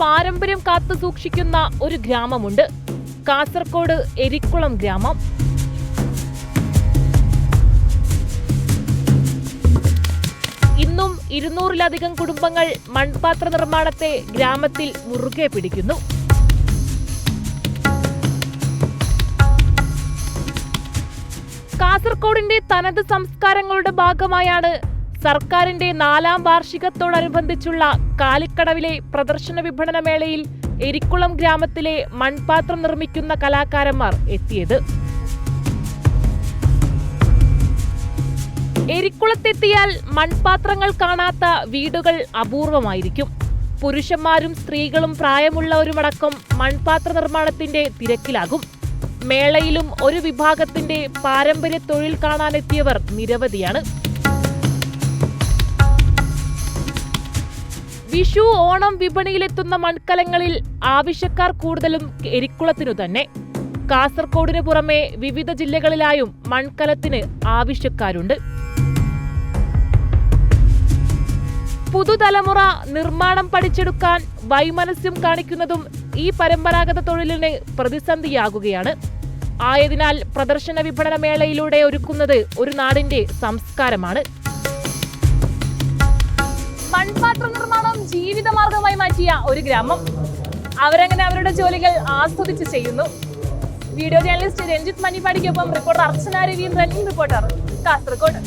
പാരമ്പര്യം കാത്തു സൂക്ഷിക്കുന്ന ഒരു ഗ്രാമമുണ്ട്. കാസർകോട് എരിക്കുളം ഗ്രാമം. ഇന്നും ഇരുന്നൂറിലധികം കുടുംബങ്ങൾ മൺപാത്ര നിർമ്മാണത്തെ ഗ്രാമത്തിൽ മുറുകെ പിടിക്കുന്നു. കാസർകോടിന്റെ തനത് സംസ്കാരങ്ങളുടെ ഭാഗമായാണ് സർക്കാരിന്റെ നാലാം വാർഷികത്തോടനുബന്ധിച്ചുള്ള കാലിക്കടവിലെ പ്രദർശന വിപണന മേളയിൽ എരിക്കുളം ഗ്രാമത്തിലെ മൺപാത്രം നിർമ്മിക്കുന്ന കലാകാരന്മാർ എത്തിയത്. എരിക്കുളത്തെത്തിയാൽ മൺപാത്രങ്ങൾ കാണാത്ത വീടുകൾ അപൂർവമായിരിക്കും. പുരുഷന്മാരും സ്ത്രീകളും പ്രായമുള്ളവരുമടക്കം മൺപാത്ര നിർമ്മാണത്തിന്റെ തിരക്കിലാകും. മേളയിലും ഒരു വിഭാഗത്തിന്റെ പാരമ്പര്യ തൊഴിൽ കാണാനെത്തിയവർ നിരവധിയാണ്. വിഷു ഓണം വിപണിയിലെത്തുന്ന മൺകലങ്ങളിൽ ആവശ്യക്കാർ കൂടുതലും എരിക്കുളത്തിനു തന്നെ. കാസർഗോഡിന് പുറമെ വിവിധ ജില്ലകളിലായും മൺകലത്തിന് ആവശ്യക്കാരുണ്ട്. പുതുതലമുറ നിർമ്മാണം പഠിച്ചെടുക്കാൻ വൈമനസ്യം കാണിക്കുന്നതും ഈ പരമ്പരാഗത തൊഴിലിന് പ്രതിസന്ധിയാകുകയാണ്. ആയതിനാൽ പ്രദർശന വിപണന മേളയിലൂടെ ഒരുക്കുന്നത് ഒരു നാടിന്റെ സംസ്കാരമാണ്. മൺപാത്ര ജീവിതമാർഗമായി മാറ്റിയ ഒരു ഗ്രാമം. അവരങ്ങനെ അവരുടെ ജോലികൾ ആസ്വദിച്ച് ചെയ്യുന്നു. വീഡിയോ ജേർണലിസ്റ്റ് രഞ്ജിത്ത് മണിപ്പാടിക്കൊപ്പം റിപ്പോർട്ടർ അർച്ചന രവീന്ദ്രൻ റിപ്പോർട്ടർ കാസർഗോഡ്.